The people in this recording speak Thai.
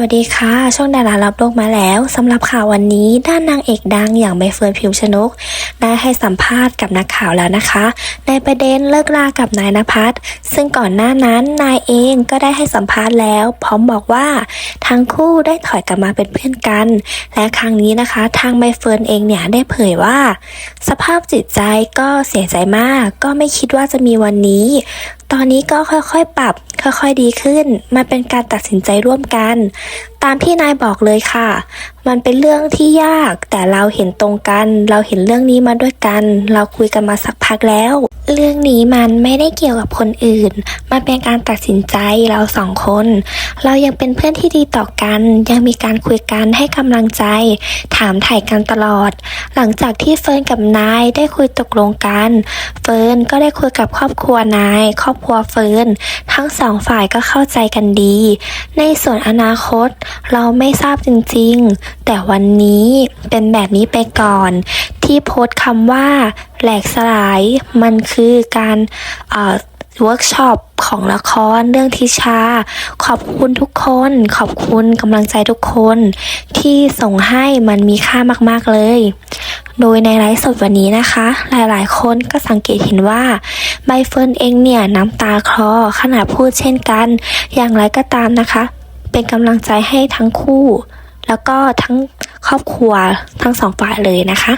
วัสดีค่ะ ช่องดารารับโลกมาแล้วสำหรับข่าววันนี้ด้านนางเอกดังอย่างใบเฟิร์นพิมชนก ได้ให้สัมภาษณ์กับนักข่าวแล้วนะคะ ในประเด็นเลิกลากับนายนภัสซึ่งก่อนหน้านั้นนายเองก็ได้ให้สัมภาษณ์แล้ว พร้อมบอกว่าทั้งคู่ได้ถอยกลับมาเป็นเพื่อนกัน และครั้งนี้นะคะ ทางใบเฟิร์นเองเนี่ยได้เผยว่า สภาพจิตใจก็เสียใจมาก ก็ไม่คิดว่าจะมีวันนี้ ตอนนี้ก็ค่อยๆปรับ ค่อยๆดีขึ้น มันเป็นการตัดสินใจร่วมกัน ตามที่นายบอกเลยค่ะ มันเป็นเรื่องที่ยาก แต่เราเห็นตรงกัน เราเห็นเรื่องนี้มาด้วยกัน เราคุยกันมาสักพักแล้ว เรื่องนี้มันไม่ได้เกี่ยวกับคนอื่น มันเป็นการตัดสินใจเราสองคน เรายังเป็นเพื่อนที่ดีต่อกัน ยังมีการคุยกันให้กำลังใจ ถามถ่ายกันตลอด หลังจากที่เฟิร์นกับนายได้คุยตกลงกัน เฟิร์นก็ได้คุยกับครอบครัวนาย ครอบครัวเฟิร์นทั้งสองฝ่ายก็เข้าใจกันดี ในส่วนอนาคตเราไม่ทราบจริงๆ แต่วันนี้เป็นแบบนี้ไปก่อน ที่โพสต์คำว่าแหลกสลายมันคือการเอ่อเวิร์กช็อปของละครเรื่องทิชา ขอบคุณทุกคน ขอบคุณกำลังใจทุกคน ที่ส่งให้มันมีค่ามากๆเลย โดยในไลฟ์สดวันนี้นะคะ หลายๆ คนก็สังเกตเห็นว่าใบเฟิร์นเองเนี่ยน้ำตาคลอขณะพูดเช่นกัน อย่างไรก็ตามนะคะ เป็นกำลังใจให้ทั้งคู่ แล้วก็ทั้งครอบครัวทั้งสองฝ่ายเลยนะคะ